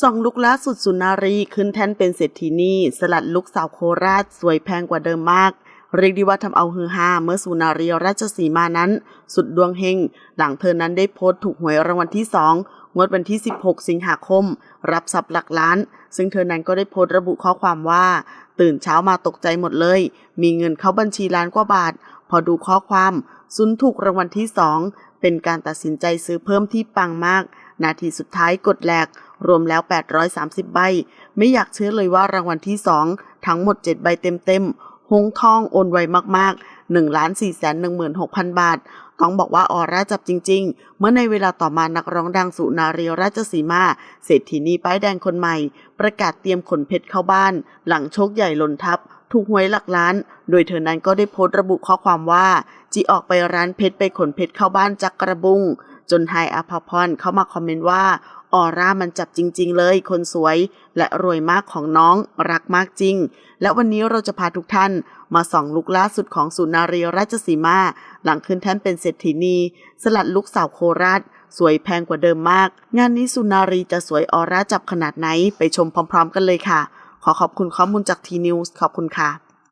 ส่องลุกล่าสุดสุนารีขึ้นแท่นเป็นเศรษฐีนีสลัดลุกสาวโคราชสวยแพงกว่าเดิมมาก เรียกได้ว่าทำเอาฮือฮาเมื่อสุนารีราชสีมานั้น สุดดวงเฮง หลังเธอนั้นได้โพสต์ถูกหวยรางวัลที่2งงวดวันที่ 16 สิงหาคม รับทรัพย์หลักล้าน ซึ่งเธอนั้นก็ได้โพสต์ระบุข้อความว่า ตื่นเช้ามาตกใจหมดเลย มีเงินเข้าบัญชีล้านกว่าบาท พอดูข้อความซุนถูกรางวัลที่2เป็นการตัดสินใจซื้อเพิ่มที่ปังมาก นาทีสุดท้ายกดแหลก รวมแล้ว 830 ใบ ไม่อยากเชื่อเลยว่ารางวัลที่ 2 ทั้งหมด 7 ใบเต็มๆหงทองโอนไวมากๆ1ล้าน4 1 6 0 0 0 บาท ต้องบอกว่าออร่าจับจริง ๆ เมื่อในเวลาต่อมานักร้องดังสุนารีราชสีมา เศรษฐีนีป้ายแดงคนใหม่ ประกาศเตรียมขนเพชรเข้าบ้าน หลังโชคใหญ่หล่นทับถูกหวยหลักล้าน โดยเธอนั้นก็ได้โพสต์ระบุข้อความว่า จีออกไปร้านเพชรไปขนเพชรเข้าบ้านจากกระบุง จนไฮอภพรเข้ามาคอมเมนต์ว่าออร่ามันจับจริง ๆ เลย คนสวยและรวยมากของน้องรักมากจริง และวันนี้เราจะพาทุกท่านมาส่องลุกล่าสุดของสุนารีราชสีมา หลังขึ้นแท่นเป็นเศรษฐีนี สลัดลุกสาวโคราช สวยแพงกว่าเดิมมาก งานนี้สุนารีจะสวยออร่าจับขนาดไหน ไปชมพร้อม ๆ กันเลยค่ะ ขอขอบคุณข้อมูลจากทีนิวส์ขอบคุณค่ะ